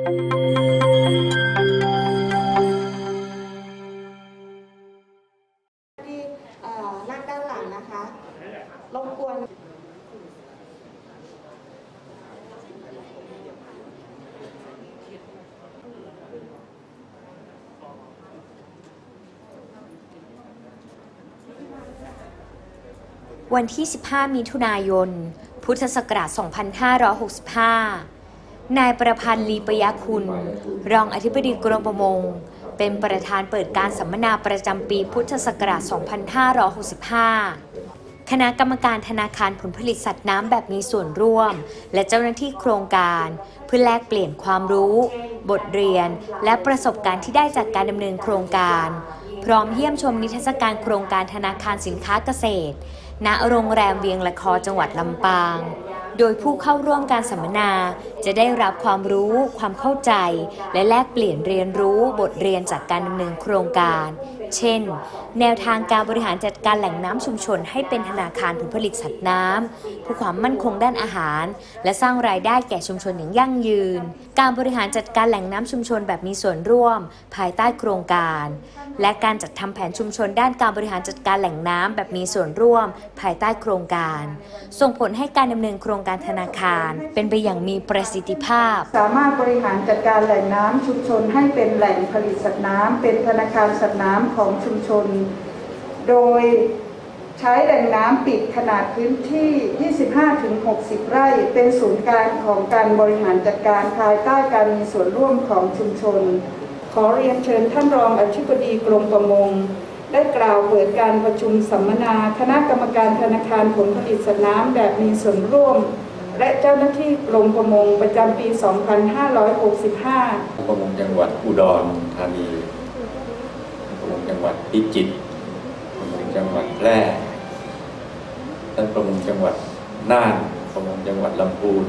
ที่เอ่อนั่งด้านหลังนะคะรบกวนวันที่ 15 มิถุนายน พุทธศักราช 2565 นายประพันธ์ลีปยาคุณ รองอธิบดีกรมประมง เป็นประธานเปิดการสัมมนาประจำปีพุทธศักราช 2565 คณะกรรมการธนาคารผลผลิตสัตว์น้ำแบบมีส่วนร่วม และเจ้าหน้าที่โครงการ เพื่อแลกเปลี่ยนความรู้ บทเรียน และประสบการณ์ที่ได้จากการดำเนินโครงการ พร้อมเยี่ยมชมนิทรรศการโครงการธนาคารสินค้าเกษตร ณ โรงแรมเวียงละคอจังหวัดลำปาง โดยผู้เข้าร่วมการสัมมนาจะได้รับความรู้ ความเข้าใจ และแลกเปลี่ยนเรียนรู้บทเรียนจากการดำเนินโครงการ เช่น แนวทางการบริหารจัดการแหล่งน้ำชุมชนให้เป็นธนาคารผลผลิตสัตว์น้ำเพื่อความมั่นคงด้านอาหาร และสร้างรายได้แก่ชุมชนอย่างยั่งยืน การบริหารจัดการแหล่งน้ำชุมชนแบบมีส่วนร่วม ภายใต้โครงการ และการจัดทำแผนชุมชนด้านการบริหารจัดการแหล่งน้ำแบบมีส่วนร่วม ภายใต้โครงการ ส่งผลให้การดำเนินโครงการธนาคาร เป็นไปอย่างมีประสิทธิภาพ สามารถบริหารจัดการแหล่งน้ำชุมชนให้เป็นแหล่งผลิตสัตว์น้ำเป็นธนาคารสัตว์น้ำของชุมชน โดยใช้แหล่งน้ำปิดขนาดพื้นที่ 25-60 ไร่ เป็นศูนย์กลางของการบริหารจัดการภายใต้การมีส่วนร่วมของชุมชน ขอเรียนเชิญท่านรองอธิบดีกรมประมง ได้กล่าวเปิดการประชุมสัมมนา คณะกรรมการธนาคารผลผลิตสัตว์น้ำแบบมีส่วนร่วม และเจ้าหน้าที่กรมประมงประจำปี 2565ประมงจังหวัดอุดรธานี ประมงจังหวัดพิจิตรประมงจังหวัดแพร่ท่านประมงจังหวัดน่านประมงจังหวัดลำพูน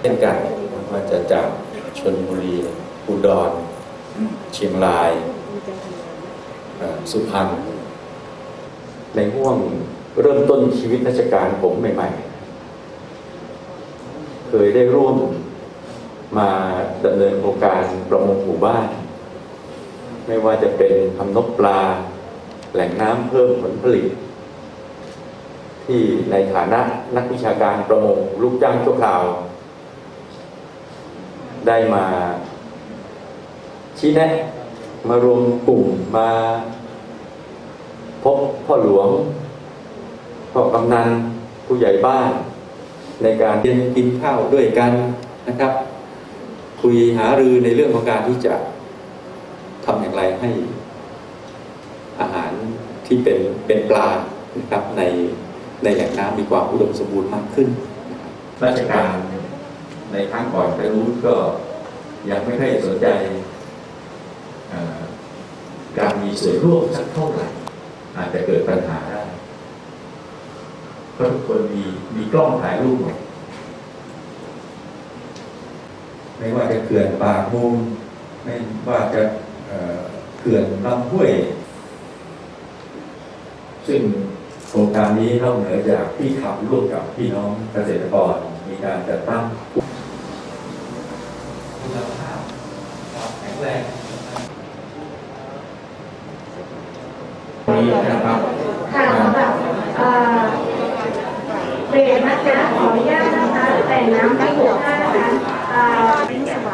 เช่นกันมาจะจากชนบุรีอุดร เชียงรายสุพรรณในห่วงเริ่มต้นชีวิตราชการผมใหม่ๆ เคยได้ร่วมมาดำเนินโครงการประมงหมู่บ้าน ไม่ว่าจะเป็นทำนกปลา แหล่งน้ำเพิ่มผลผลิต ที่ในฐานะนักวิชาการประมงลูกจ้างชั่วคราว ได้มาชี้แนะ มารวมกลุ่มมาพบพ่อหลวง พ่อกำนัน ผู้ใหญ่บ้าน ในการเรียนกินข้าวด้วยกันนะครับ คุยหารือในเรื่องของการที่จะ ทำอย่างไรให้อาหารที่เป็นเป็นปลานะครับในในแหล่งน้ำมีความอุดมสมบูรณ์มากขึ้น ราชการในครั้งก่อนไปรู้ก็ยังไม่ค่อยสนใจการมีส่วนร่วมสักเท่าไหร่อาจจะเกิดปัญหาได้เพราะทุกคนมีมีกล้องถ่ายรูปหมดไม่ว่าจะเขื่อนปากมูลไม่ว่าจะ เอ่อเขื่อนลำห้วย ซึ่งโครงการนี้นอกเหนือจากที่ขับร่วมกับพี่น้องเกษตรกรมีการจัดตั้งคุณภาพความแข็งแรงนี้นะครับค่ะสำหรับเอ่อเบรกนะคะขออนุญาตนะคะแต่งน้ำที่หกห้านะคะเอ่อ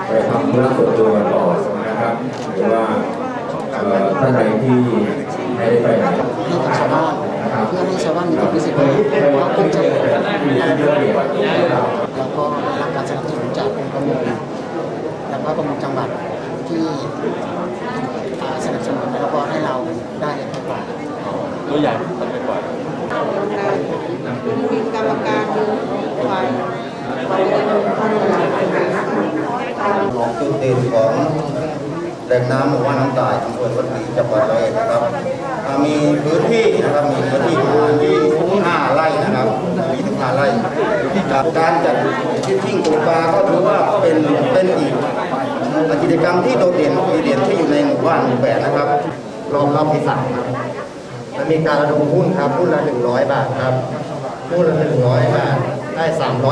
ไปทำธุระส่วนตัวกันก่อนนะครับ หรือว่าเอ่อ ท่านใดที่ไม่ได้ไปไหนให้กับชาวบ้านนะครับเพื่อให้ชาวบ้านมีความรู้สึกว่าไม่เราภูมิใจมีที่เดียวนะครับแล้วก็รับการสนับสนุนจากกรมประมงแล้วก็ประมงจังหวัดที่สนับสนุนแล้วก็ให้เราได้ให้ปลาตัวอย่างมันเป็นก่อนมีกรรมการฝ่ายฝ่ายของจุดเด่นของ แหล่งน้ำหมู่บ้านน้ำตายอำเภอวัดศรีจังหวัดร้อยเอ็ดนะครับอ่ามีพื้นที่นะครับมีพื้นที่ประมาณที่5ไร่นะครับมีถึง5ไร่ครับการจัดที่ทิ้งตกปลาก็ถือว่าเป็นเป็นอีกกิจกรรมที่โดดเด่นดีเด่นที่อยู่ในหมู่บ้านหมู่แปดนะครับรอบรอบที่สามครับมันมีการระดมหุ้นครับหุ้นละ100บาทครับหุ้นละ100บาทได้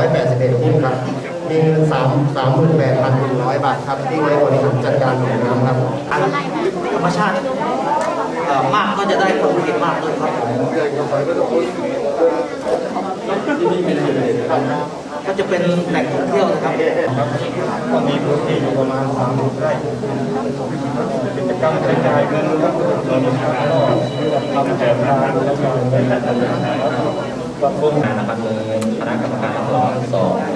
381หุ้นครับ มีเงิน3 38,100บาทครับที่ไว้บริหารจัดการแหล่งน้ำครับธรรมชาติเอ่อมากก็จะได้ผลผลิตมากด้วยครับผมก็จะเป็นแหล่งท่องเที่ยวนะครับ ก็มีพื้นที่อยู่ประมาณสามไร่กิจกรรมกระจายเงินครับเรามีการทำแผนงานแล้วก็ปรับปรุง นะครับมีคณะกรรมการรองสอบส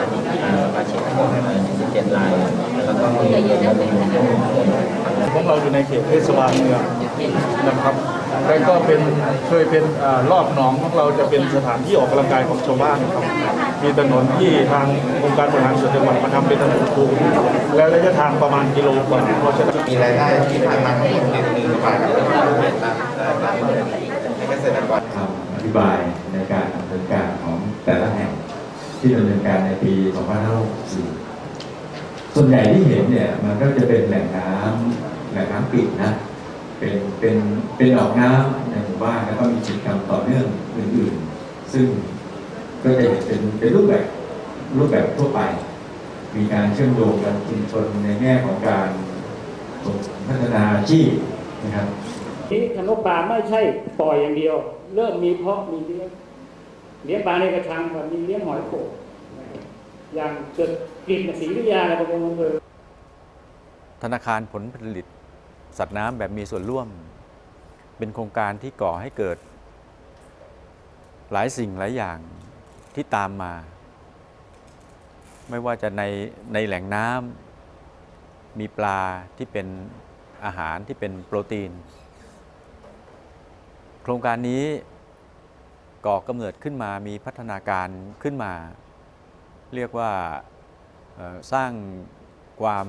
มาชิกทั้งหมด17ราย แล้วก็มีเยอะๆเป็น ของเราอยู่ในเขตเทศบาลเมืองนะครับแล้วก็เป็นเคยเป็นอารอบหนองของเราจะเป็นสถานที่ออกกำลังกายของชาวบ้านครับมีถนนที่ทางองค์การบริหารส่วนจังหวัดมาทำเป็นถนนคูและระยะทางประมาณกิโลกว่าเพราะฉะนั้นมีรายได้ที่ผ่านมาทั้งหมดหนึ่งหมื่นบาทครับให้เกษตรกรคำอธิบายในการดำเนินการของแต่ละแห่งที่ดำเนินการในปี 2564 ส่วนใหญ่ที่เห็นเนี่ยมันก็จะเป็นแหล่งน้ำแหล่งน้ำปิดนะเป็นเป็นเป็นหนองน้ำในหมู่บ้านแล้วก็มีกิจกรรมต่อเนื่องอื่นๆ ซึ่งก็จะเห็นเป็นเป็นรูปแบบรูปแบบทั่วไป มีการเชื่อมโยงกันชุมชนในแง่ของการพัฒนาอาชีพนะครับนี้ธนกปลาไม่ใช่ปล่อยอย่างเดียว เริ่มมีเพาะมีเลี้ยงเลี้ยงปลาในกระชังแบบมีเลี้ยงหอยโขง อย่างเกิดกลิ่นศรีวิทยาอะไรประมาณนั้นเลยธนาคารผลผลิต สัตว์น้ำแบบมีส่วนร่วม เป็นโครงการที่ก่อให้เกิด หลายสิ่งหลายอย่างที่ตามมา ไม่ว่าจะในในแหล่งน้ำมีปลาที่เป็นอาหารที่เป็นโปรตีน โครงการนี้ก่อกำเนิดขึ้นมามีพัฒนาการขึ้นมา เรียกว่าสร้างความ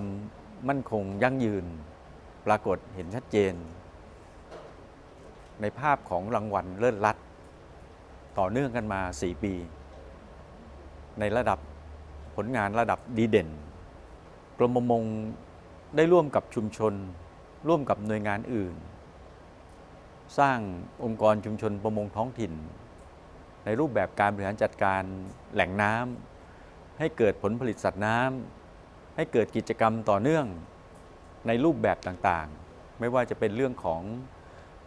มั่นคงยั่งยืน ปรากฏเห็นชัดเจน ในภาพของรางวัลเลิศรัฐต่อเนื่องกันมา 4 ปี ในระดับผลงานระดับดีเด่น กรมประมงได้ร่วมกับชุมชน ร่วมกับหน่วยงานอื่น สร้างองค์กรชุมชนประมงท้องถิ่น ในรูปแบบการบริหารจัดการแหล่งน้ำ ให้เกิดผลผลิตสัตว์น้ำให้เกิดกิจกรรมต่อเนื่องในรูปแบบต่างๆ ไม่ว่าจะเป็นเรื่องของ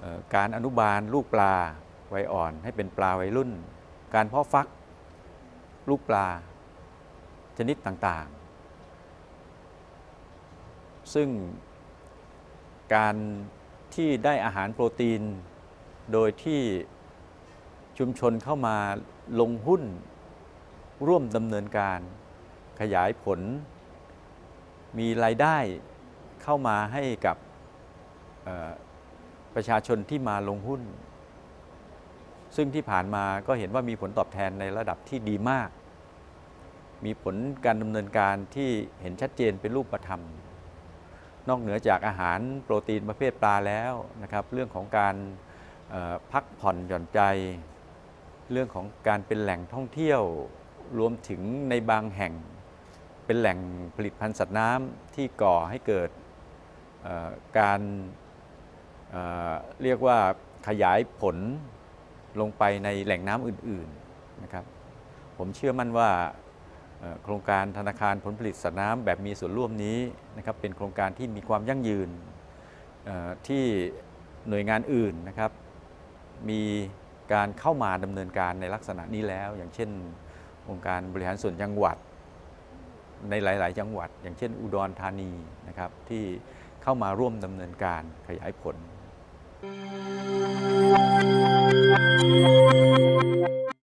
ออการอนุบาลลูกปลาวัยอ่อน ให้เป็นปลาวัยรุ่น การเพาะฟัก ลูกปลา ชนิดต่างๆ ซึ่งการที่ได้อาหารโปรตีน โดยที่ชุมชนเข้ามาลงหุ้น ร่วมดำเนินการ ขยายผล มีรายได้เข้ามาให้กับประชาชนที่มาลงหุ้น ซึ่งที่ผ่านมาก็เห็นว่ามีผลตอบแทนในระดับที่ดีมาก มีผลการดำเนินการที่เห็นชัดเจนเป็นรูปธรรม นอกเหนือจากอาหารโปรตีนประเภทปลาแล้วนะครับ เรื่องของการพักผ่อนหย่อนใจ เรื่องของการเป็นแหล่งท่องเที่ยว รวมถึงในบางแห่งเป็นแหล่งผลิตภัณฑ์สัตว์น้ำที่ก่อให้เกิดการเเรียกว่าขยายผลลงไปในแหล่งน้ำอื่นๆนะครับ ผมเชื่อมั่นว่าโครงการธนาคารผลผลิตสัตว์น้ำแบบมีส่วนร่วมนี้นะครับเป็นโครงการที่มีความยั่งยืนที่หน่วยงานอื่นนะครับ มีการเข้ามาดำเนินการในลักษณะนี้แล้ว อย่างเช่น องค์การบริหารส่วนจังหวัด ในหลาย ๆ จังหวัด อย่างเช่น อุดรธานีนะครับที่เข้ามาร่วมดำเนินการขยายผล「